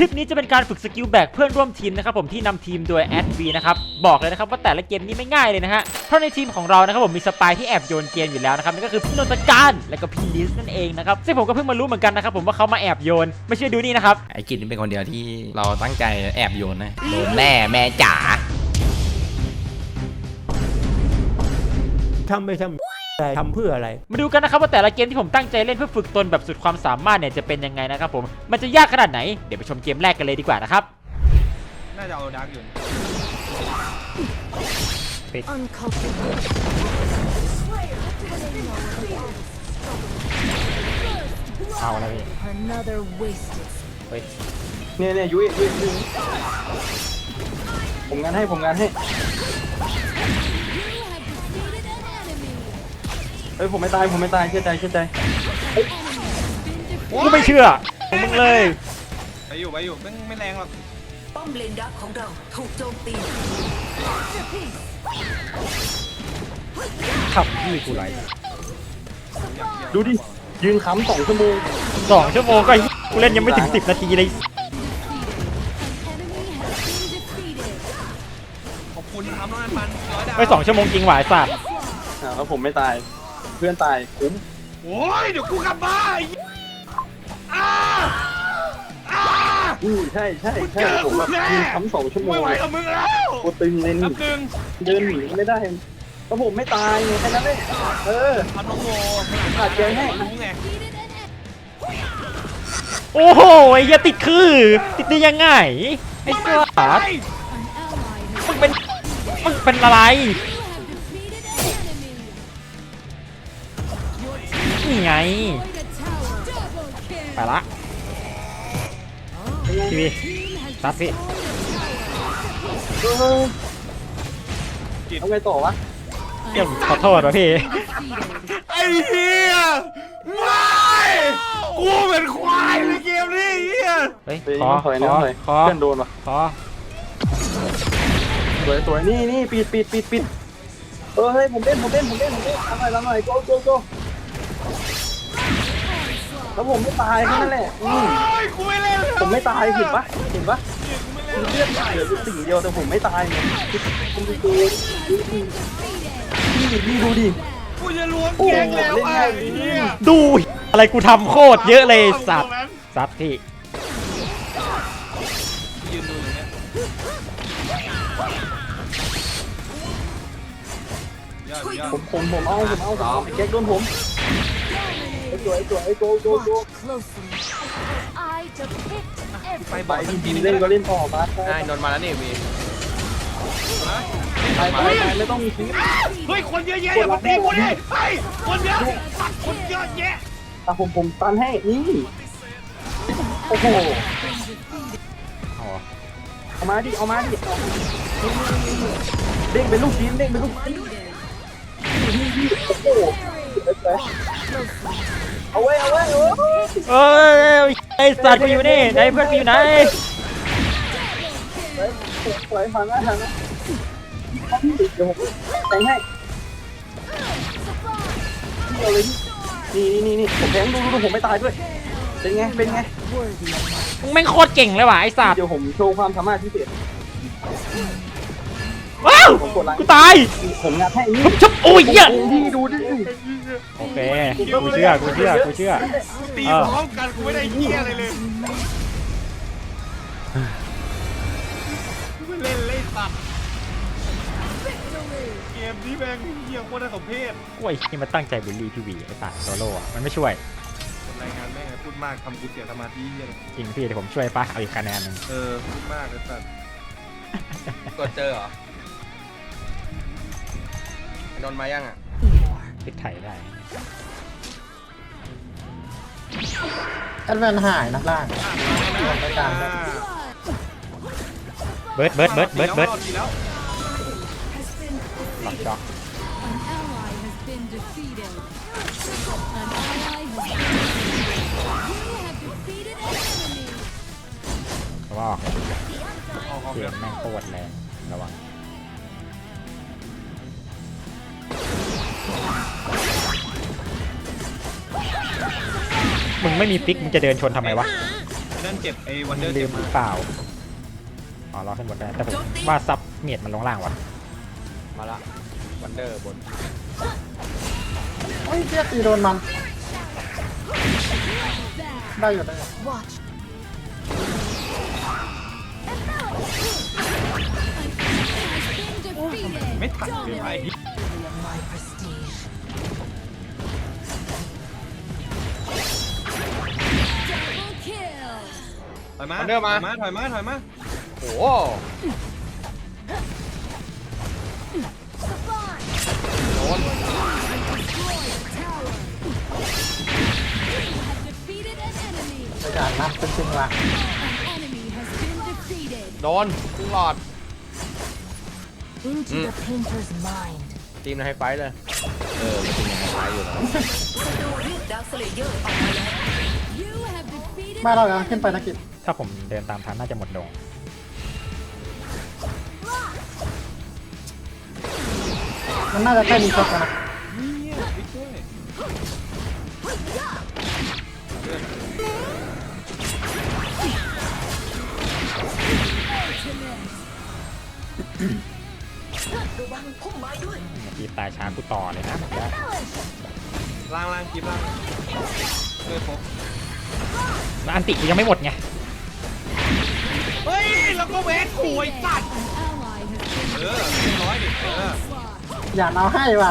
คลิปนี้จะเป็นการฝึกสกิลแบกเพื่อนร่วมทีมนะครับผมที่นำทีมโดยแอดวีนะครับบอกเลยนะครับว่าแต่ละเกมนี้ไม่ง่ายเลยนะฮะเพราะในทีมของเรานะครับผมมีสปายที่แอบโยนเกมอยู่แล้วนะครับนั่นก็คือพี่นนทการและก็พี่ลิสนั่นเองนะครับซึ่งผมก็เพิ่งมารู้เหมือนกันนะครับผมว่าเขามาแอบโยนไม่เชื่อดูนี่นะครับไอ้กิจนี่เป็นคนเดียวที่เราตั้งใจแอบโยนนะโดนแม่แม่จ๋าทำไปทำอะไร ทำเพื่ออะไร มาดูกันนะครับว่าแต่ละเกมที่ผมตั้งใจเล่นเพื่อฝึกตนแบบสุดความสามารถเนี่ยจะเป็นยังไงนะครับผมมันจะยากขนาดไหนเดี๋ยวไปชมเกมแรกกันเลยดีกว่านะครับน่าจะเอาดาร์กอยู่เอาแล้วพี่ Another wasted เฮ้ยเนี่ยเนี่ยยุ้ยยุ้ยยุ้ยผมงานให้ผมงานให้ เฮ้ยผมไม่ตายผมไม่ตายเชื่อใจเชื่อใจกูไม่เชื่อมึงเลยไปอยู่ไปอยู่ไม่ไม่แรงหรอกป้อมเลนดักของเราถูกโจมตีขับพี่กูไหลดูดิยืนค้ำสองชั่วโมงสองชั่วโมงก็เหี้ยกูเล่นยังไม่ถึงสิบนาทีเลยขอบคุณทำน้องอันพันร้อยดาวไปสองชั่วโมงจริงหวายสัตว์อ่าแล้วผมไม่ตาย เพื่อนตายคุ้มโอ้ยเดี๋ยวกูกลับบ้านอ้าอ้าอือใช่ใช่ใช่ผมแบบยืนค้ำสองชั่วโมงไม่ไหวกับมึงแล้วโคตรตึงเลยนันี่บหนึ่งเดินหนีไม่ได้แล้วผมไม่ตายไงแค่นั้นเลยเออ ทำน้องโมขาดเกมให้ รู้ไงโอ้โหไอ้เหี้ยติดคือ ติดได้ยังไงไอ้สัตว์มึงเป็นมึงเป็นอะไร นี่ไง ไปละทีวีตัดสิเออเอาไงต่อวะเกี่ยมขอโทษวะพี่ ไอ้เหี้ยไม่กูเป็นควายในเกมนี้ไอ้เหี้ยเฮ้ยเฮ้ยขอถอยขนะอถอยขอเพื่อนโดนวะขอสวยสวยนี่นี่ปิดปิดปิดปิดเออเฮ้ยผมเล่นผมเล่นผมเล่นผมเล่นทำหน่อยทำหน่อยโกโกโก แล้วผมไม่ตายแค่นั้นแหละอืมโอ้ยกูไม่เล่นแล้วผมไม่ตายเห็นปะเห็นปะกูไม่เล่นเลือดเหลืออยู่สิ่งเดียวแต่ผมไม่ตายไงคุณดูดูพี่พี่ดูดิกูจะล้วงแกงแล้วไอ้เหี้ยดูอะไรกูทำโคตรเยอะเลยสัตว์สัตว์พี่ยืนดูอย่างเงี้ยยอดยอดผมผมผมเอาผมเอาผมเอาไอ้แก๊กโดนผมไอ้ สวยสวยไอ้โกโกโก closely. I depict ไป every บ่อยไปสักทีดีนึงเล่นก็เล่นต่อมาได้นนท์มาแล้วนี่วีไปไปไม่ต้องมีคลิปเฮ้ยคนเยอะแยะอย่ามาตีกูดิเฮ้ยคนเยอะคนเยอะแยะอ่ผมผมตันให้นี่โอ้โหเอามาดิเอามาดิเอาเด้งเป็นลูกชิ้นเด้งเป็นลูกชิ้นโอ้โห เอาไว้เอาไว้เอาไว้เอ้ยไอ้สัตว์กูอยู่นี่ไหนเพื่อนกูอยู่ไหนสวยฟังนะฟังนะเดี๋ยวผมแต่งให้เดียวเลยนี่นี่นี่ผมแทงดูดูผมไม่ตายด้วย เป็นไง เป็นไง มึงแม่งโคตรเก่งเลยว่ะไอ้สัตว์เดี๋ยวผมโชว์ความสามารถพิเศษ ว้าว ผมกดไลค์กูตาย ผมงัดให้นี่ชุบชุบโอ้ยเหี้ย นี่ดูดิ โอเค กูเชื่อ กูเชื่อ กูเชื่อกูตีพร้อมกันกูไม่ได้เหี้ยอะไรเลยกูไม่เล่นเล่นสัตว์เกมนี้แม่งเหี้ยโคตรน่าสมเพชกูไอ้ที่มันตั้งใจบูลลี่พี่วีไอ้สัตว์โซโล่อะมันไม่ช่วยรายงานแม่งพูดมากทำกูเสียสมาธิเหี้ยจริงพี่เดี๋ยวผมช่วยปะเอาอีกคะแนนหนึ่งเออพูดมากเลยสัตว์กดเจอเหรอไอ้นนท์มายังอะ ติดไถได้อันนั้นหายนะล่างเบิร์ดเบิร์ดเบิร์ดเบิร์ดเบิร์ดดีแล้วหลับช็อก An ally has been defeated. An ally has been defeated. You have defeated an enemy. เพราะว่าเสียงแม่งโคตรแรงระวัง มึงไม่มีฟิกมึงจะเดินชนทำไมวะนั่นเจ็บไอ้วันเดอร์ลืเจ็บมหมารือเปล่าอ๋อรอขึ้นบนได้แต่ผมว่าซับเมียดมันลงล่างว่ะมาละวันเดอร์บนเฮ้ยเจ๊ตีโดนมัน ได้อยู่ได้อยู่ Watch. Been defeated. ไม่ทันเลยไอ้ Double ถอยมาวันเดอร์มาถอยมา ถอยมาถอยมาโอ้ Savant. โดน Destroy a tower. You have defeated an enemy. ไปจ่ายนะเป็นจริงว่ะ An enemy has been defeated. โดนครึ่งหลอด Into the painter's mind. ทีมในไฮไฟท์เลย เออมันเป็นยังไงไฟท์อยู่แล้ว You have defeated ไม่เรากำลังขึ้นไปนะกิจ ถ้าผมเดินตามทางน่าจะหมดดงมันน่าจะใกล้มีครบแล้วนะเนี่ยไปช่วยเมื่อกี้ตายช้ากูต่อเลยนะเมื่อกี้ล่างล่างคลิปล่างช่วยโฟกแล้วอันติกูยังไม่หมดไงเฮ้ย แล้วก็เวทขู่ไอ้สัตว์ an ally has been เออเรียบร้อยดิเออ slaughter. อย่าเอาให้ว่ะ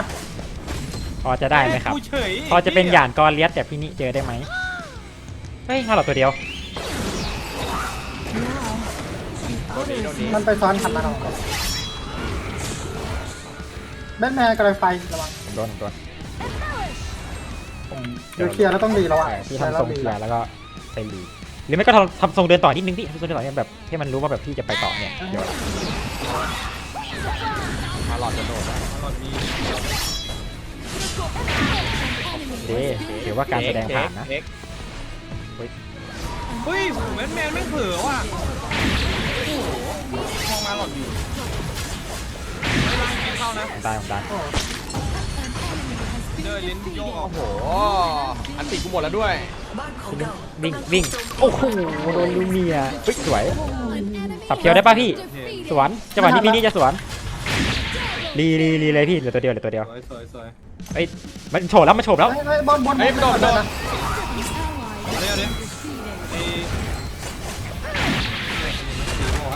พอจะได้ไหมครับกูเฉยพอจะเป็นหยานกรเลียสแต่พี่นี่เจอได้ไหมเฮ้ยมาหรอตัวเดียวมันไปซ้อนขันมาหน่อยแบทแมนกำลังไฟระวังผมโดนผมโดนเดี๋ยวเคลียร์แล้วต้องดีแล้วอะใช่พี่ทำทรงเคลียร์แล้วก็ไปลี หรือไม่ก็ทำทำทรงเดินต่อนิดนึงพี่ทำทรงเดินต่อเนี่ยแบบให้มันรู้ว่าแบบพี่จะไปต่อเนี่ยเดี๋ยวมาหลอดจะโดดตอนนี้เด้ถือว่าการแสดงผ่านนะเอ็กเฮ้ยแมนแมนไม่เผลอว่ะโอ้โหมองมาหลอดอยู่ไม่ล่างคลิปเข้านะผมตายผมตาย เดินลิ้นโยกออกโอ้โห อันติกูหมดแล้วด้วย วิ่งวิ่งโอ้โหโดนลูเมียเฮ้ยสวยสับเคียวได้ป่ะพี่ สวนจังหวะนี้พี่นี่จะสวนรีรีรีเลยพี่เหลือตัวเดียวเหลือตัวเดียวสวยสวยสวยเฮ้ยมันโฉบแล้วมันโฉบแล้วเฮ้ยเฮ้ยบอลบอลเฮ้ยโดดโดดนะเอาเดี๋ยวเดี๋ยว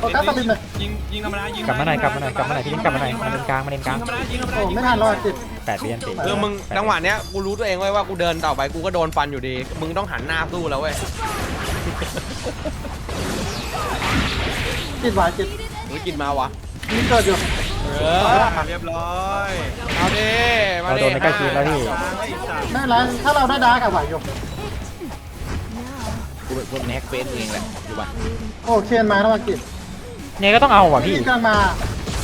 โอ้กัสตะบินเลยยิงยิงธรรมดายิงกลับมาหน่อยกลับมาหน่อยกลับมาหน่อยพี่นี่กลับมาหน่อยมาเลนกลางมาเลนกลางยิงธรรมดายิงธรรมดาโอ้ไม่ทันรอดกิจแปดเรียนติเออมึงจังหวะเนี้ยกูรู้ตัวเองไว้ว่ากูเดินต่อไปกูก็โดนฟันอยู่ดี มึงต้องหันหน้าสู้แล้วเว้ยกิจหวายกิจมึงกินมาวะมีเกิดอยู่เออเรียบร้อยเอาดิมาเราดิโดนในใกล้ชิดแล้วพี่ล้างไอ้สัตว์ไม่เป็นไรถ้าเราได้ดาร์กอะไหวอยู่กูเป็นพวกแน็กเฟสเองแหละอยู่บ้านโอ้เคนมาแล้วว่ะกิจ เนี่ยก็ต้องเอาว่ะพี่พี่กำลังมา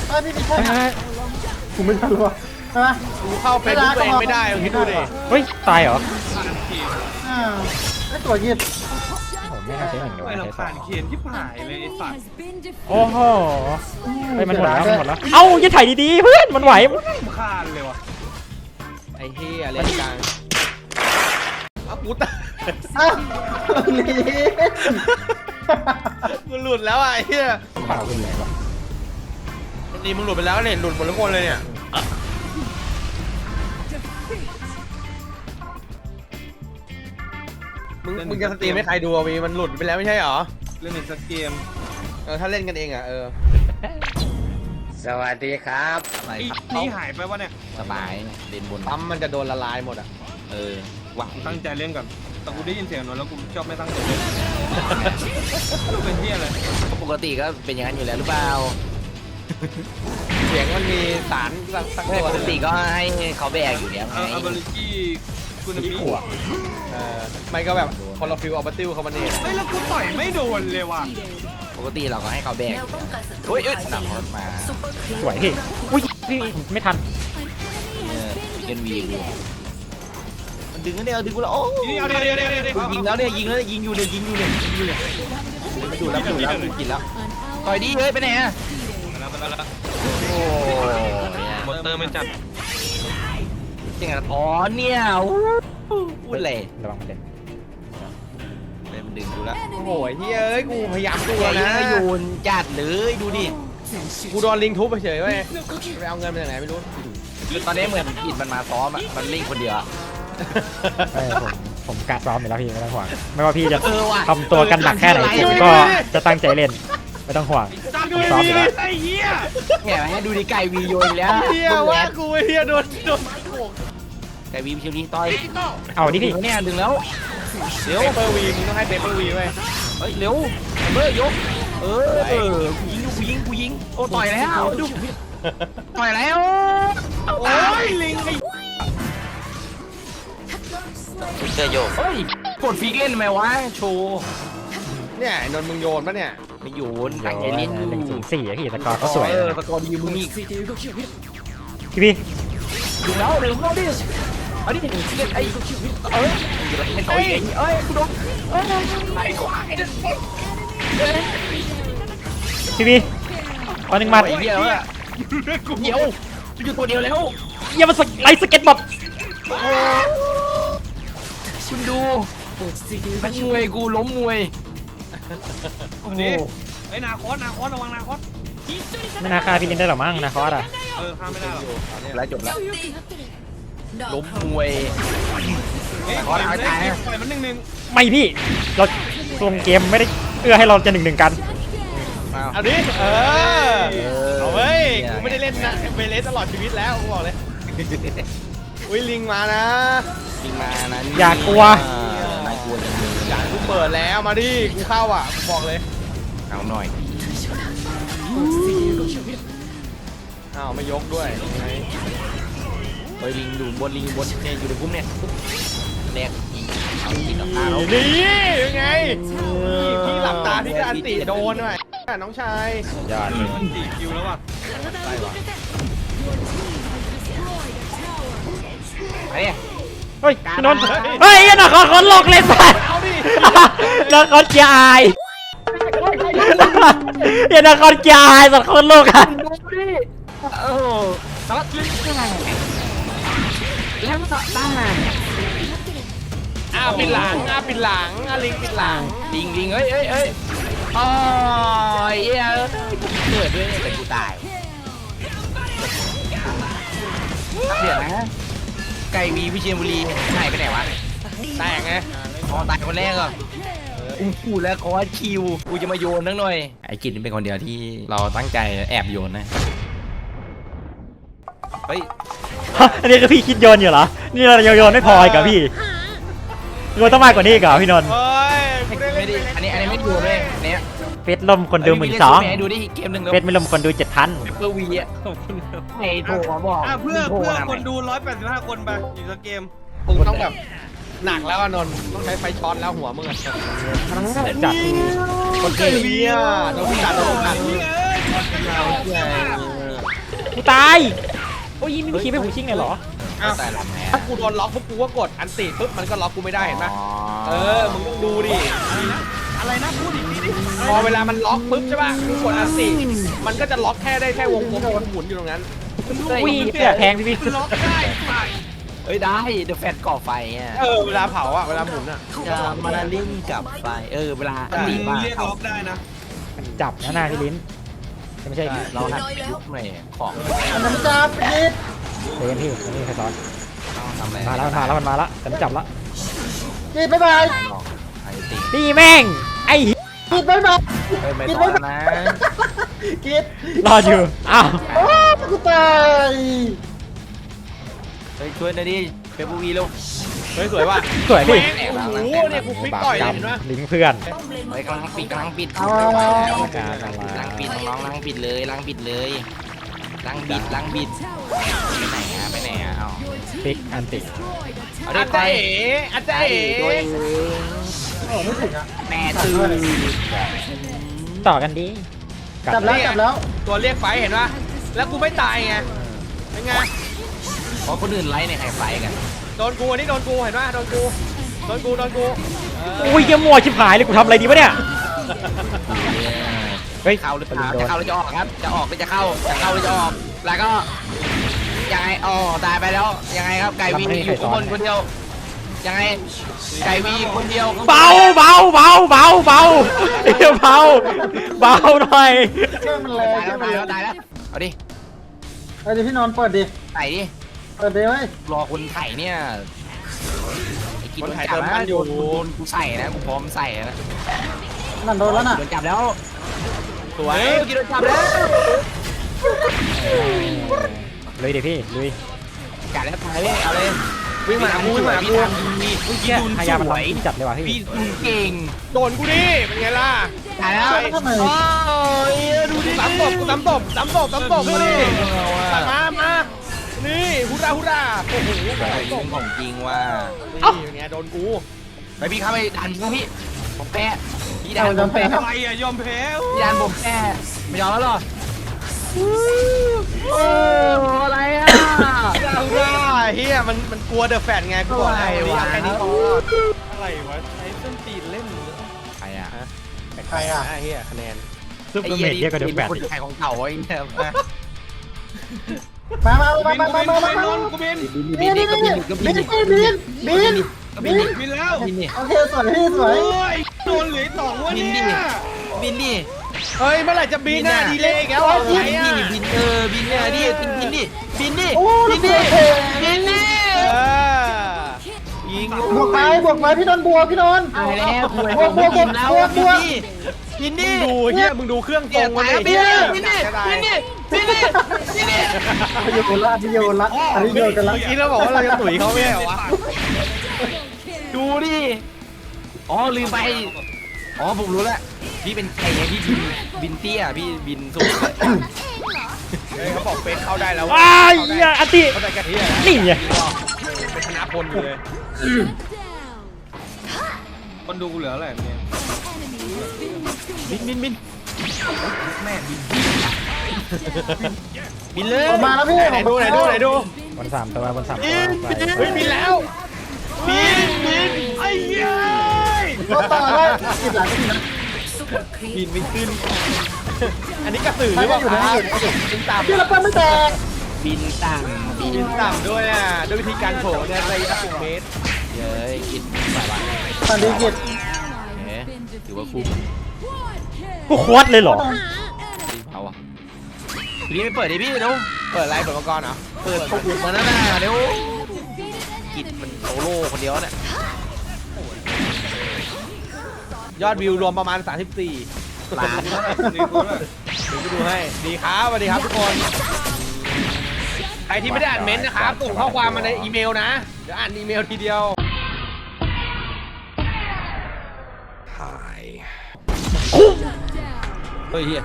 เอ้ยพี่มีแค่เฮ้ยผมไม่ทันรู้ว่าใช่ไหมกูเข้าเป็นตัวเองไม่ได้มึงคิดดูดิเฮ้ยตายเหรอผ่านเขียนอ่าไอ้ตัวกิจผมไม่น่าใช้หนึ่งเดียวไม่เราใช้สอผ่านงเขียนที่ผ่านเลยไอ้สัตว์ has been defeated. โอ้โหเฮ้ยมันหมดแล้วมันหมดแล้วเอ้าอย่าถ่ายดีๆเพื่อนมันไหวคานเลยว่ะไอ้เฮียเล่นกลางเอากูตายอ้าวลี มึงหลุดแล้วอะไอ้เฮียข่าวขึ้นเลยวะนี่มึงหลุดไปแล้วเนี่ยหลุดหมดทุกคนเลยเนี่ยมึงมึงจะสตรีมให้ใครดูอะวีมันหลุดไปแล้วไม่ใช่เหรอเล่นอีกสักเกมเออถ้าเล่นกันเองอะเออสวัสดีครับอะไรไอ้ครับนี่หายไปวะเนี่ยสบายเล่นบนปั๊มมันจะโดนละลายหมดอะเออว่ะกูตั้งใจเล่นก่อน แต่กูได้ยินเสียงนนแล้วกูชอบไม่ตั้งใจเล่นกูเป็นที่อะไรปกติก็เป็นอย่างนั้นอยู่แล้วหรือเปล่าเสียงมันมีสารสักสักปตัวกติก็ให้เขาแบกอยู่แล้วไงเออ ability คุณภาพเออไม่ก็แบบคอร์ฟิวออปติวเขามันเองเฮ้ยแล้วกูต่อยไม่โดนเลยว่ะปกติเราก็ให้เขาแบกเฮ้ยเอ้ยหนักรถมาสวยพี่อุ้ยพี่ไม่ทันเออเอ็นวีดูมัน ดึงแล้วเนี่ยดึงกูแล้วโอ้นี่เอาเดี๋ยวเดี๋ยวเดี๋ยวเดี๋ยวยิงแล้วเนี่ยยิงแล้วยิงอยู่เนี่ยยิงอยู่เนี่ยยิงอยู่เนี่ยมันดูแล้วดูแล้วกินแล้วต่อยดีเฮ้ยไปไหนอะแล้วแล้วแล้วโอ้มอเตอร์ไม่จัดยังไงอ๋อเนี่ยพูดเลยระวังมันเด่นเล่นดึงกูแล้วโอ้โหเฮ้ยเอ้ยกูพยายามดูตัวนะนะโยนจัดเลยดูดิกูโดนลิงทุบไปเฉยเว้ยไปเอาเงินมาจากไหนไม่รู้คือตอนนี้เหมือนอิดมันมาซ้อมอะมันเล่นคนเดียว อะเออผมผมกะซ้อมอยู่แล้วพี่ไม่ต้องห่วง ไม่ว่าพี่จะเออว่ะทำตัวกันหนักแค่ไหนผมก็จะตั้งใจเล่น ไม่ต้องห่วงจับผมซ้อมอยู่แล้วไอ้เหี้ยเนี่ยให้ดูดิไก่วีโยนอีกแล้วเฮียว่ากูเฮียโดนโดนไก่วีเชียวนี้ต่อยเอาดิพี่ เนี่ยดึงแล้วเร็วเปเปอร์วีมึงต้องให้เปเปอร์วีเว้ยเฮ้ยเร็วเบอร์ยกเออเออกูยิงกูยิงกูยิงโอ้ต่อยแล้วดูต่อยแล้วโอ้ยลิงไอ้ เจอโยกเฮ้ยกดฟิกเล่นทำไมวะโชว์เนี่ยไอ้นนท์มึงโยนปะเนี่ยไม่โยนตั้งใจเล่นหนึ่งอศูยู่นย์สี่พี่แต่กอร์ก็สวยเออนะสกอร์ดีมึงมีพี่พี่ดูแล้วเดี๋ยวมึงเอาดิเอาดิไอ้เอ้ยไม่ต่อยเองเอ้ยกูโดนเอ้ยไอ้ควายพี่พี่ตอนหนึ่งมาไอ้เหี้ยแล้วอะเดี๋ยวอยู่ตัวเดียวแล้วอย่ามาสไลด์สเก็ตบอร์ด คุณดูนักมวยกูล้มมวยนี่ไอ้นาคอสนาคอสระวังนาคอสไม่น่าฆ่าพี่ลินได้หรอมั้งนะคอสอะเออข้ามไม่ได้หรอกแล้วจบแล้วล้มมวยเฮ้ยขปอล่อยเอามันใจได้ปล่อยมันหนึ่งหนึ่งไม่พี่เราทรงเกมไม่ได้เอื้อให้เราจะหนึ่งหนึ่งกันเอาดิเออเอาเว้ยกูไม่ได้เล่นนะเบเลสตลอดชีวิตแล้วกูบอกเลย อุ้ยลิงมานะจริงมานะอย่ากลัวน่ากลัวจังเลยด่านกูเปิดแล้วมาดิกูเข้าอะกูบอกเลยเอาหน่อยอ้าวไม่ยกด้วยยังไงเฮ้ยลิงอยู่บนลิงบนเนี่ยอยู่ในพุ่มเนี่ยแรกอีเอาอีกกับตาแล้วนี่ยังไงพี่พี่หลับตาพี่ก็อันติโดนหน่อยน้องชายยอดเลยมันสี่คิวแล้วว่ะ ไอ้เนี่ยเฮ้ยพี่นนท์เฮ้ยอย่าหนักคอคนโลกเลยสัตว์เอาดินักคอนเกียร์อายอย่านักคอนเกียร์อายสัตว์คนโลกอะดูดิเออตลอดลิ้นยังไงแล้วก็ตั้งมาอ้าวปิดหลังอ้าวปิดหลังอ้าวลิงปิดหลังลิงลิงเอ้ยเอ้ยเอ้ยโอ้ยเอ้ยเกิดด้วยแต่กูตายเดี๋ยวนะ ไก่วีวิเชียรบุรีหายไปไหนวะแตกไงอ๋อตายคนแรกเหรออู้หูแล้วคอร์สคิวกูจะมาโยนนักหน่อย ไอ้กิจเป็นคนเดียวที่เราตั้งใจแอบโยนนะเฮ้ยอันนี้คือพี่คิดโยนอยู่เหรอ นี่เราโยนไม่พออีกเหรอพี่โยนต้องมากกว่านี้อีกเหรอพี่นนท์เฮ้ย เฟซล่มคนดูหมื่นสองดูดิเกมหนึ่งแล้วเฟซไม่ล่มคนดูเจ็ดพันเพื่อวีอะไอ้โทรมาบอกอะเพื่อโทรเพื่อมาคนดู185คนไปอีกสักเกมมึงต้องแบบหนักแล้วอะนนท์ต้องใช้ไฟช็อตแล้วหัวมึงอะจัดคนเกลียโดนจัดโดนจัดกูตายโอ้ยไม่มีคีย์ให้ผมชิงเลยเหรอแต่ละแม่ถ้ากูโดนล็อกปุ๊บกูก็กดอันติปุ๊บมันก็ล็อกกูไม่ได้เห็นไหมเออมึงต้องดูดิ อะไรนะพูดอีกทีดิพอเวลามันล็อกปุ๊บใช่ป่ะกูกดอันติมันก็จะล็อกแค่ได้แค่วงกลมที่มันหมุนอยู่ตรงนั้นอุ้ยเสือแพงพี่พี่ล็อกได้ไปเอ้ยได้ เดอะแฟตก่อไฟอะเออเวลาเผาอะเวลาหมุนอะจะมาเล่นกับไฟเออเวลาตีมึงบ้าเรียกเขาล็อกได้นะมันจับนะหน้าพี่ลิ้นไม่ใช่เราหัดยุคหน่อยของอันนั้นจับยิดเดี๋ยวพี่นี่ใครซ้อนต้องทำอะไรมาแล้วมาแล้วมันมาแล้วแต่ไม่จับละยิดบ๊ายบายไอ้ตีนี่แม่ง ไอ้เหี้ยยิดบ๊ายบายเฮ้ยไม่ต้องนะยิดรออยู่ อ้าว โอ้กูตายเฮ้ยช่วยหน่อยดิเปปูวีลูกเฮ้ยสวยว่ะสวยพี่โอ้โหเนี่ยกูฟิกต่อยเลยเห็นไหมลิงก์เพื่อน เฮ้ยกำลังปิดกำลังปิดเอาการอะไรล้างปิดน้องๆล้างปิดเลยล้างปิดเลยล้างบิดล้างบิดไปไหนอะไปไหนอะเอาฟิกอันติเอาอาได้จไปจะเอ๋อาจจะเอ๋ ตัวเอง โอ้ไม่ถึงอะแม่ตื่นต่อกันดีกัดจับแล้วจับแล้วตัวเรียกไฟเห็นปะแล้วกูไม่ตายไงเป็นไงเพราะคนอื่นไลฟ์ในไฮไฟกันโดนกูอันนี้โดนกูเห็นปะโดนกูโดนกูโดนกูเอออุ้ยเยี่ยมัวชิบหายเลยกูทำอะไรดีวะเนี่ยเฮ้ยเข้าหรือเปล่าโดนจะเข้าหรือจะออกครับ จะออกหรือจะเข้าจะเข้าหรือจะออกแล้วก็ยังไงอ๋อตายไปแล้วยังไงครับไก่วีอยู่ข้างบนคนเดียว ยังไงไก่วีคนเดียวเบาเบาเบาเบาเบาเดี๋ยวเบาเบาหน่อยเครื่องมันแรงตายเคแล้รื่วองมันตายแรแล้วงตายแล้วเอาดิเอ้ยเดี๋ยวพี่นอนเปิดดิไก่ดิเปิดดิเว้ยรอคนไถ่เนี่ยไอ้กินคนโดนไถ่จับเติมนะมันอยู่ โดนกูใส่นะกูพร้อมใส่นะนั่นโดนแล้วน่ะโดนจับแล้วสวยเฮ้ยกินโดนจับแล้วลุยเดี๋ยวพี่ลุยกัดแล้วตายเลยเอาเลย วิ่งมาหากูวิ่งมาหากู พี่พี่ดูพยายามสวยจัดเลยว่ะพี่พี่ดูเก่งโดนกูดิเป็นไงล่ะตายแล้วทำไมโอ้ยดูดิสามตบกูสามตบสามตบสามตบมาดิมามานี่ฮุราฮุราโอ้โหไก่ยิงของจริงว่านี่เป็นไงโดนกูไปพี่เข้าไปดันพี่ผมแพ้พี่ดันผมแพ้อะไรอะยอมแพ้พี่ดันผมแพ้ไม่ยอมแล้วหรอโอ้อะไรอะฮุราฮุรา เฮียมันมันกลัวเดอะแฟนไงกูบอกแล้วอะไรวะแค่นี้พออะไรวะใช้ส้นตีนเล่นใครอะใครอะเฮียคะแนนซุปเปอร์เมดเรียกกันเดี๋ยวแปดคนไทยของเก่าไอ้เนี่ยมามามาบินมากูมาบินมากูมาบินมานนกูบินบินดิก็บินดิก็บิบินนดิบินบินก็บินดิบินแล้วบินดิโอเคสวยพี่สวยโอ้ยโดนเหลือสองวะบินเนี่ดิยบินดิเฮ้ยเมื่อไหร่จะบินอะดีเลยอีกแล้วบิไงนอะดิบินเออบินเนี่ยดิบินดิบินดิโอ้บินดิบินดิเออยิง บวกไปบวกไปพี่นนท์บวกพี่นนท์ตายแล้วคุยบวกบวกบวกแล้วบวกบบินวกดิบินดิดูเฮียมึงดูเครื่องตเกีรยงร์มาตายดิบินดิบินดิบินดิบินดิบินดิพี่โยนละพี่โยนละอันนี้โยนกันละเมื่อกี้เราบอกว่าเราจะตุ๋ยเขาไม่ใช่เหรอวะดูดิ อ๋อลืมไป อ๋อผมรู้แล้ว พี่เป็นใครไงพี่บินบินเตี้ยพี่บินสูงเฮ้ยเขาบอกเฟซเข้าได้แล้วว้ายเหี้ยอันติ เข้าได้กระเทียนี่ไง เป็นธนพลอยู่เลย Down. คนดูกูเหลืออะไรเนี่ย Enemy has been defeated. บินบินบินแม่บินบินเลยออกมาแล้วพี่ไหนดูไหนดูไหนดูบนสามตัวบนสามตัวไปเฮ้ยบินแล้วบินบินไอ้เหี้ยก็ต่อได้กินหลังก็ดีนะบินไม่ขึ้นอันนี้กระสือหใครรือเปก็ล่าอยู่คนะรับบินต่ำพี่ละเปิ้ลไม่แตก บินต่ำบินบินต่ำด้วยอะด้วยวิธีการโผล่เนี่ยระยะสิบเมตรเย้ยกินสายวันตอนดีกิจ Ally เอ๊ะ has been ถือว่า defeated. คุ้ม Quad kill. กูควดเลยเหรอรีบเอาอะพี่ไม่เปิดดิพี่เร็วเปิดไลฟ์เปิดมังกรเหรอเปิดปลุกมาแล้วนะเร็ว Defeated an กิน enemy. มันโซโล่คนเดียวเนี่ยยอดวิวรวมประมาณ 34ล้านดีกูด้วยเดี๋ยวกูดูให้ดีครับสวัสดีครับทุกคนใคร ที่ไม่ได้อ่านเม้นต์นะครับส่งข้อความมาในอีเมลนะ เดี๋ยวอ่านอีเมลทีเดียว Down. เฮ้ยเฮีย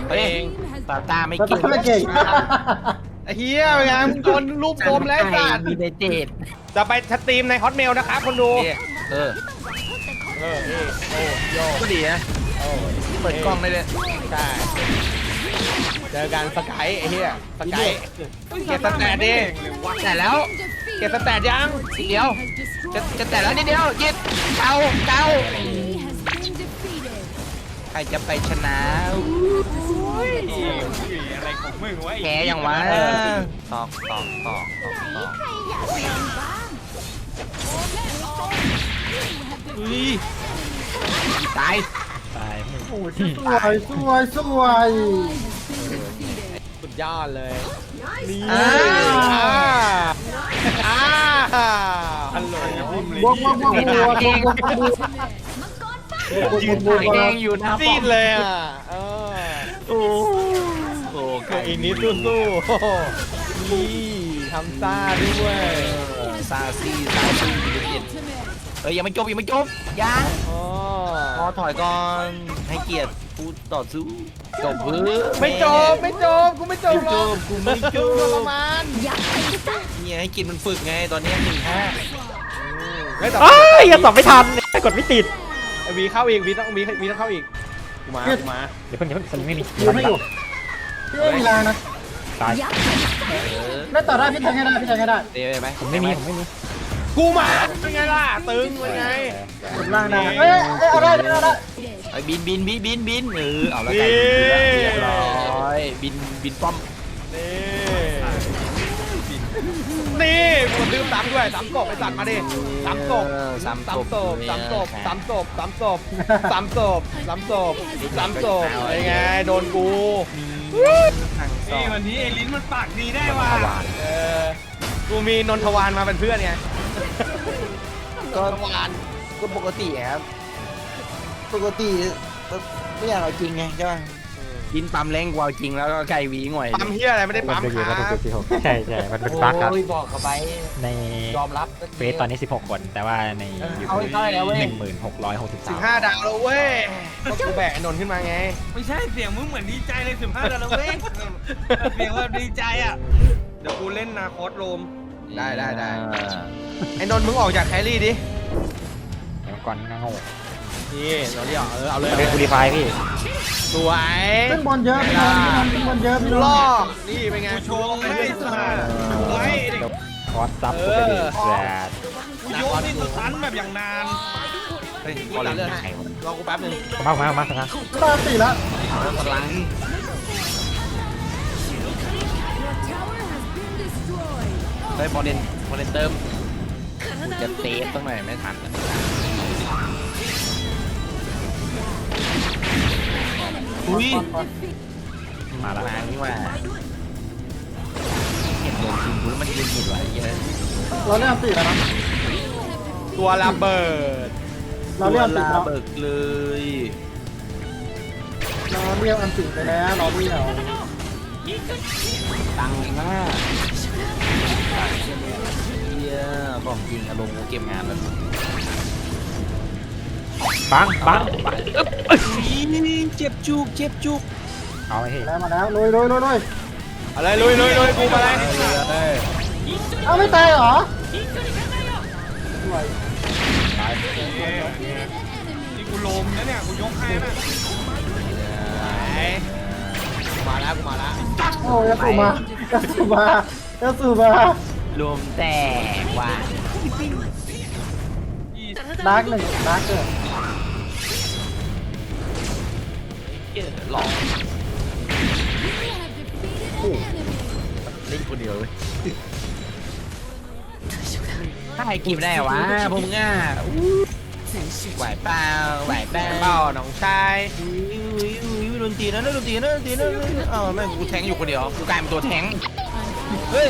Your เฮ้ย team has ตาตาไม่แต่เก่งไม่เก่งไอ้เฮียเป็นไงมึงโดนรูปโฟมแล้วไอ้สัตว์มีในเจดจะไปสตรีมในฮอตเมลนะครับคนดูเออเออนี่โอ้โยก็ดีนะเปิดกล้องได้เลยใช่ เจอกันสกายไอ้เฮียสกายเก็บสแตทดิแต่แล้ว been เก็บส defeated. แตทยังทีเดียว Has จะ destroyed. จะแต่แล้วนิดเดียวยิดเกาเกา Enemy has been defeated. ใครจะไปชนะอะไรของมึงวะแกอย่างวะตอกตอกตอกตอกตอกอุ้ยตายตายโอ้ยสวยสวยสวยสุด ยอดเลยนี่อ่า อ่าฮัลโหลพุ่มเลยว่างว่างว่างว่างว่างยืนถายแดงอยู่นะซีดเลยอะเออโอ้โหเกิดอีกนิดสู้ๆโอ้โหนี่ทำซ่าด้วยซาซีซาซีเอ้ยยังไม่จบยังไม่จบยังอ๋อ ขอถอยก่อนให้เกียรติ ผู้ต่อสู้จบเพื่อไม่จบไม่จบกูไม่จบหรอกกูไม่จบทรมานเนี่ยให้กินมันฝึกไงตอนนี้หนึ่งห้าไม่แต่เอ้ยยังตอบไม่ทันกดไม่ติดวีเข้าอีกวีต้องวีวีต้องเข้าอีกกูมากูมาเดี๋ยวเพิ่งเดี๋ยวเพิ่งสลิงไม่มียืนไม่อยู่พี่ไม่มีแรงนะตายไม่ต่อได้พี่แทงให้ได้พี่แทงให้ได้เดี๋ยวไปผมไม่มีผมไม่มีกูมาเป็นไงล่ะตึงเป็นไงกดล่างได้เอ้ยเอ้ยเอาได้เอาได้ไอ้บินบินบินบินบินเออเอาแล้วไก่นี่เรียบร้อยบินบินป้อมนี่นี่กดลืมซ้ำด้วยซ้ำกบไปสัตว์มาดิซ้ำกบเออซ้ำซ้ำกศบพซ้ำศพซ้ำศพซ้ำศพซ้ำศพซ้ำศพซ้ำศพไอ้ไงโดนกูนี่วันนี้ไอ้ลิ้นมันปากดีได้ว่ะเออกูมีนนทวานมาเป็นเพื่อนไงก็ก็ปกติครับ ปกติไม่อยากเอาจริงไงใช่ป่ะกินปั๊มแรงกว่าจริงแล้วก็ไก่หวีหน่อยปั๊มเฮียอะไรไม่ได้ปั๊มครับใช่ใช่มันเป็นบั๊กครับโอ้ยบอกเขาไปในยอมรับเฟซตอนนี้ 16 คน แต่ว่าในยูเอาทูให้ได้แล้วเว้ยหนึ่งหมื่นหกร้อยหกสิบสิสาบมห้าดาวแล้วเว้ยก็กูแบกไอ้นนท์ขึ้นมาไงไม่ใช่เสียงมึงเหมือนดีใจเลยสิบห้าแล้วเว้ยเสียงแบบดีใจอะ เดี๋ยวกูเล่นนาคอสโรม ได้ได้ได้ ไอ้นนท์มึงออกจากแครี่ดิแล้วก่อนงง นี่เราเรียกเออเอาเลยเอาเป็นเลคูยลิฟายพี่สวยเล่นบอลเยอะพี่น้องเล่นบอลเยอะพี่น้องล่อนี่เป็นไงกูโชว์ไม่ได้สนะไว้เด็กคอสซับเอปอกติแรดกูโยนนี่สตันแบบอย่างนานเฮ้ยขอเลือดให้รอกูแป๊บนึงผมมาผมมาผมมาสักครั้งตาสี่ละพลัง Your tower has been destroyed. ได้บอลเลนบอลเลนเติมจะเซฟตั้งหน่อยไม่ทัน อุ้ยมาแล้วมานี่ว่าเห็นโดนทีมกูแล้วมันยืนหยุดไว้เยอะเราเล่นสี่แล้วนะ ตัวระเบิดเราเรียกอันติแล้วเบิกเลยเราเรียกอันติไปแล้วเราเรียกตังมากเยี่ยของจริงอารมณ์กูเก็บงานแล้ว ปังปังเจ็บจุกเจ็บจุกเอาไอ้พี่แล้วมาแล้วลุยลุยลุยลุยอะไรลุยลุยลุยกูมาแล้วเอ้าไม่ตายเหรอสวยนี่กูโรมนะเนี่ยกูยกให้นะมาแล้วกูมาแล้วโอ้ยาสูมายาสูมายาสูมารวมแตกว่ะดาร์กหนึ่งดาร์กเกิด หลอก You have defeated an enemy. เล่นคนเดียวเลยถ้าใครกินได้วะพวกมึงอะไหวเปล่าไหวเปล่าเป้าน้องชายอุ้ยอุ้ยอุ้ยโดนตีนะโดนตีนะโดนตีนะเอ้าแม่งกูแทงอยู่คนเดียวกูกลายเป็นตัวแทงเฮ้ย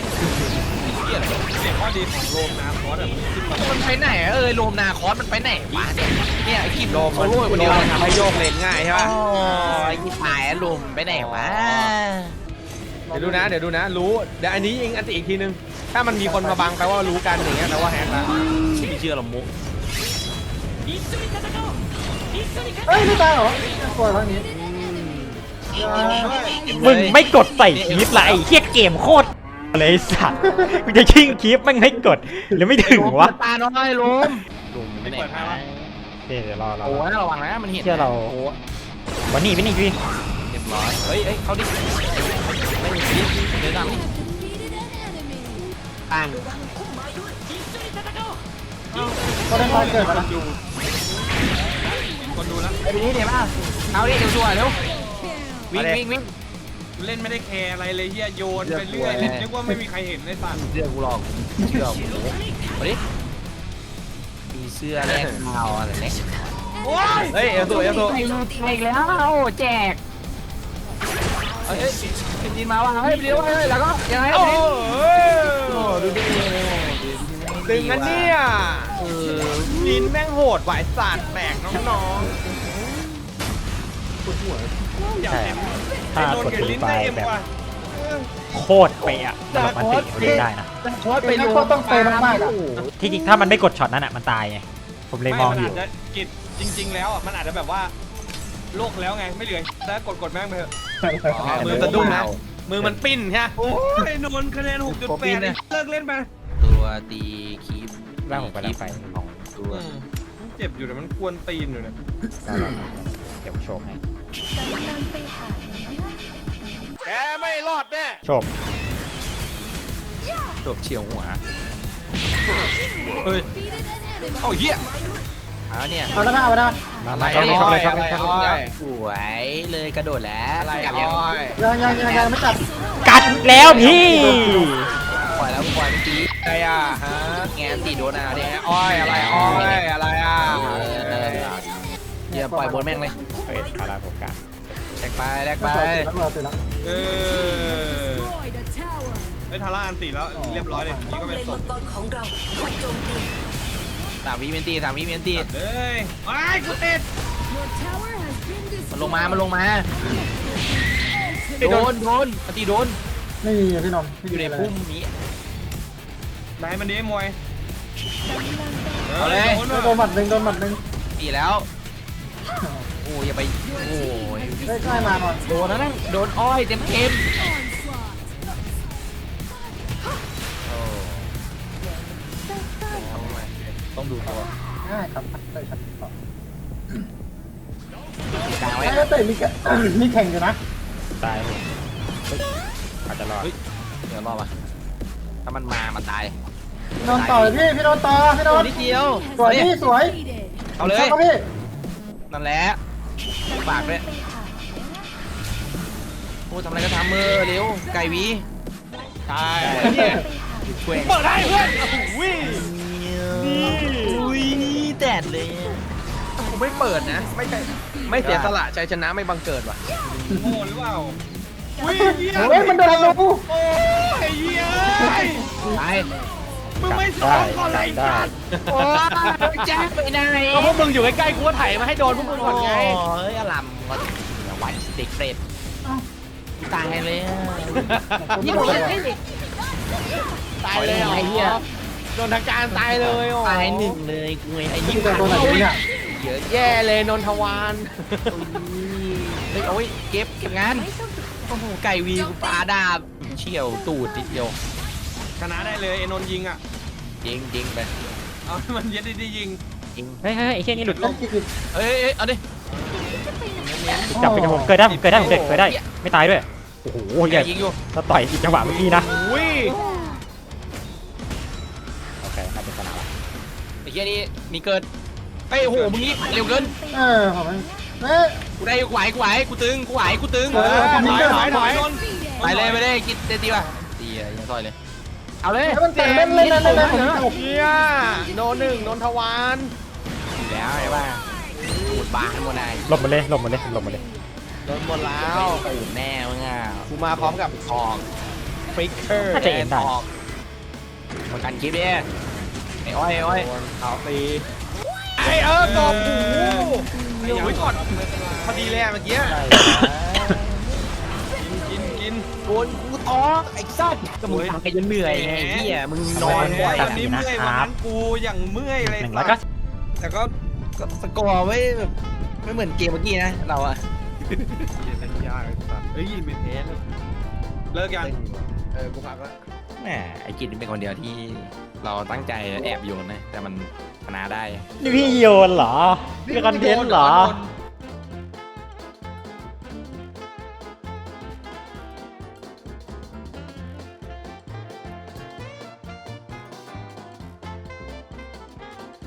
เหี้ยอะไรวะเนี่ยข้อดีของโรมนาคอสอะมันขึ้นมามันไปไหนอะเอ้ยโลมนาคอสมันไปไหนวะเนี่ยเนี่ยไอ้กิมโลมเขามันโรยคนโลเดียวมมันทำให้โยกเลนง่ายใช่อ๋ป่ะอไอ้กิมหายอะโลมไปไหนวะเดี๋ยวดูนะเดี๋ยวดูนะรู้เดี๋ยวอันนี้ยิงอันติอีกทีนึง ถ้ามันมีคนมาบังแปลว่ารู้กันอย่างเงี้ยแปลว่าแฮกละไม่เชื่อหรอกมุกเอ้ยไม่ตายเหรอสวยทางนี้มึงไม่กดใส่คลิปละไอ้เฮียเกมโคตร เลยไอ้สัตว์กูจะชิงคลิปแม่งไม่กดหรือไม่ถึงวะตาน้อยโลมโลมไปไหนวะเดี๋ยวรอรอโอ้ยระวังนะมันเห็นเชื่อเราโอ้วันนี้วันนี้พี่เรียบร้อยเฮ้ยเฮ้ยเขาดิไม่มีดิเดี๋ยวด You have defeated an enemy. ำปังก็ได้ตายเกิดมาแล้วคนดูแล้วไอ้นี้เดี๋ยวมาเอาดิเดี๋ยวชัวร์เร็ววิ่งเอาดิวิ่งวิ่งกู เล่นไม่ได้แคร์อะไรเลยเฮียโยนไปเรื่อยเลยนึกว่าไม่มีใครเห็นในสัตว์เสื้อกูหลอกเสื้อกูมาดิมีเสื้อแลกเงาอะไรเนี่ยโอ้ยเฮ้ยเอลสูเอลสูไปอีกแล้วแจกเฮ้ยเป็นจีนมาว่ะเฮ้ยเลี้ยวเฮ้ยแล้วก็ยังไงโอ้โอ้โหดูดิตึงกันเนี่ยเออลินแม่งโหดหวายสัตว์แบกน้อง อยากใช่เห็นถ้าไอ้โดนกดกับฟรีลิ้นไฟได้เอ็มแบบว่ะโคตรเป๊ะอะสำหรับมันติเล่นได้นะ คอสไปก็ต้องเฟรมากๆอะ ที่จริงถ้ามันไม่กดช็อตนั้นอะมันตายไงผมเลยมองอยู่ ไนอาจจะกิดจริง ๆ แล้วอะมันอาจจะแบบว่าโลกแล้วไงไม่เหลือแล้วกดกดแม่งไปเถอะๆมือสะดุ้งนะ มือมันปิ้นใช่ไหมโอ้ยนนท์คะแนน6.8เลิกเล่นไปตัวตีคีบร่างผมกำลังไปของตัวเจ็บอยู่แต่มันกวนตีนอยู่เนี่ยเดี๋ยวโชว์ให้ แกไม่รอดแน่โชว์จบเฉียวหัวเฮ้ยโอ้เหี้ยเอาเนี่ยเอาแล้วนะเอาแล้วนะมามาช็อตเลยช็อตเลยช็อตเลยช็อตเลยสวยเลยกระโดดแล้วอะไรกลับอ้ยังอยยังยังยังยังไม่จับกัดแล้วพี่ปล่อยแล้วกูปล่อยเมื่อกี้อะไรอะฮะแงนตีโดนอะเนี่ยอ้อยอะไรอ้อยอะไรอะอย่าปล่อยบนแม่งเลย เฮ้ยคาราโบกาแลกไปแลกไปแล้วเราเสร็จแล้วเออ Destroyed a tower. ไอ้ทาร่าอันตีแล้วเรียบร้อยเลยนี่ก็เป็นศพสามวิเมนตีสามวิเมนตีเฮ้ยไอ้ายกูติด Your tower has been มัน destroyed. ลงมามันลงมาโดนโดนปฏิโดนไม่มีอะพี่นนท์ไม่อยู่ในมีะไรพุ่มนี้ ไหนมันดีมวยเอาเลย โดนโดนว่ะหมัดหนึ่งโดนหมัดหนึ่งตีแล้วโอ้ อ้ย่าไปโอ้ยใกล้มาหน่อยโดนนะนั่นโดนอ้อยเต็มเต็มต้องดูตัวง่ายครับได้ครับต่อกางไว้แล้วแต่มีแกมีแข่งอยู่นะตายเลยอาจจะรอดเดี๋ยวรอมาถ้ามันมามันตายพี่นนท์ต่อเลยพี่พี่นนท์ต่อพี่นตัวนท์นิดเดียวสวยพี่สวยเอาเลยครับพี่นั่นแหละ ฝากด้วยโอ้ทำอะไรก็ทำมือเร็วไก่หวีใช่เนี่ยช่วยเปิดได้เพื่อนวิ่งอุ้ยแดดเลยกูไม่เปิดนะ ไม่ใช่ไม่เสียสละใจชนะไม่บังเกิดว่ะโง่หรือเปล่าอุ้ยเหี้ยเฮ้ยมันโดนเราโอ้ยไอ้เหี้ยเอ้ย ไป มึงไม่สอนก่อนเลยไอ้สัตว์โอ้ยแจ็คไปไหนก็พวกมึงอยู่ใกล้ๆกูก็ไถมาให้โดนพวกมึงก่อนไงเฮ้ยอลัมก็ไว้เด็กเฟรดตายเลยอะนี่หมดเลยตายเลยเหรอไอ้เหี้ยโดนทางการตายเลยโอ้ตายหนึ่งเลยกูไอ้นี่ยี่เป็นตัวไหนเนี่ยเยอะแย่เลยนนทวานเฮ้ยโอ้ยเก็บเก็บงานโอ้โหไก่วีกูปาดาบเชี่ยวตูดนิดเดียว ชนะได้เลยไอ้นนท์ยิงอะยิงยิงไปเอาให้มันเย็ดได้ยิงยิงเฮ้ยเฮ้ยไอ้เชี่ยนี่หลุดนั่นคือเอ้ยเอ้ยเอาดิจับไปจับผมเกิดได้ผมเกิดได้ผมเด็กเกิดได้ ไม่ตายด้วย โอ้โหเหี้ยยิงอยู่ถ้าต่อยอีกจังหวะเมื่อกี้นะ อุ้ยโอเคน่าจะชนะละไอ้เหี้ยนี่มีเกิดเฮ้ยโอ้โหมึงนี่เร็วเกินเออผมเอ้ยกูได้กูไหวกูไหวกูตึงกูไหวกูตึงเออถอยถอยถอยนนไปเลยไปเลยกินเต็มที่ป่ะตีอะยังต่อยเลย เอาเลยมันแต่เล่นเล่นเล่นเล่นเล่นผมจบเฮียโนหนึ่งนนทวานแล้วใช่ป่ะปูดบางหมดนายหลบมาเลยหลบมาเลยหลบมาเลยโดนหมดแล้วปูดแน่มึงอะกูมาพร้อมกับออกฟิกเกอร์น่าจะเอ็นได้ออกมากันคลิปดิไอ้อ้อยไอ้อ้อยเอาตีไอ้เออกบหูไอ้ยังไม่กดพอดีเลยอะเมื่อกี้กินกินกินโดนกู ท้อไอ้สัตว์ก็มึงทำไปจนเหนื่อยไงไอ้เหี้ยมึงนอนบ่อยวันนี้เมื่อยวันนั้นกูอย่างเมื่อยเลยหนึ่งร้อยเก้าแต่ก็ก็สกอร์ไม่แบบไม่เหมือนเกมเมื่อกี้นะ เราอะยากไอ้สัสเฮ้ยเป็นเทสเลิกยังเออกูพักแล้วแหมไอ้กิจนี่เป็นคนเดียวที่เราตั้งใจแอบโยนนะแต่มันชนะได้นี่พี่โยนเหรอพี่คอนเทนต์เหรอ โดน